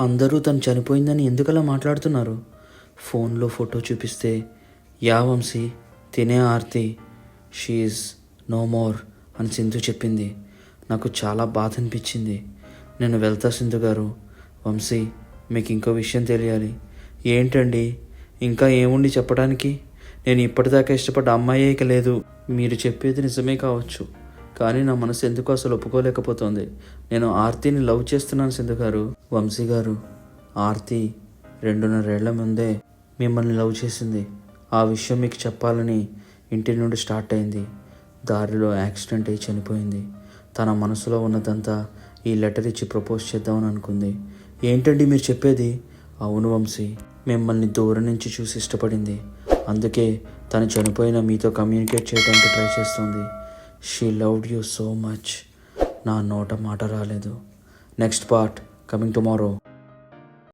అందరూ తను చనిపోయిందని ఎందుకలా మాట్లాడుతున్నారు? ఫోన్లో ఫోటో చూపిస్తే యా వంశీ తినే ఆర్తి షీఈ్ నో మోర్ అని సింధు చెప్పింది. నాకు చాలా బాధ అనిపించింది నేను వెళ్తా సింధు గారు. వంశీ మీకు ఇంకో విషయం తెలియాలి. ఏంటండి? ఇంకా ఏముండి చెప్పడానికి? నేను ఇప్పటిదాకా ఇష్టపడ్డ అమ్మాయే లేదు. మీరు చెప్పేది నిజమే కావచ్చు. కానీ నా మనసు ఎందుకు అసలు ఒప్పుకోలేకపోతుంది? నేను ఆర్తిని లవ్ చేస్తున్నాను సింధు గారు వంశీ గారు ఆర్తి రెండున్నరేళ్ళ ముందే మిమ్మల్ని లవ్ చేసింది. ఆ విషయం మీకు చెప్పాలని ఇంటి నుండి స్టార్ట్ అయింది. దారిలో యాక్సిడెంట్ అయి చనిపోయింది. తన మనసులో ఉన్నదంతా ఈ లెటర్ ఇచ్చి ప్రపోజ్ చేద్దామని అనుకుంది. ఏంటండి మీరు చెప్పేది? అవును వంశీ మిమ్మల్ని దూరం నుంచి చూసి ఇష్టపడింది. అందుకే తను చనిపోయిన మీతో కమ్యూనికేట్ చేయడానికి ట్రై చేస్తుంది. She loved you so much నా నోట మాట రాలేదు. Next part coming tomorrow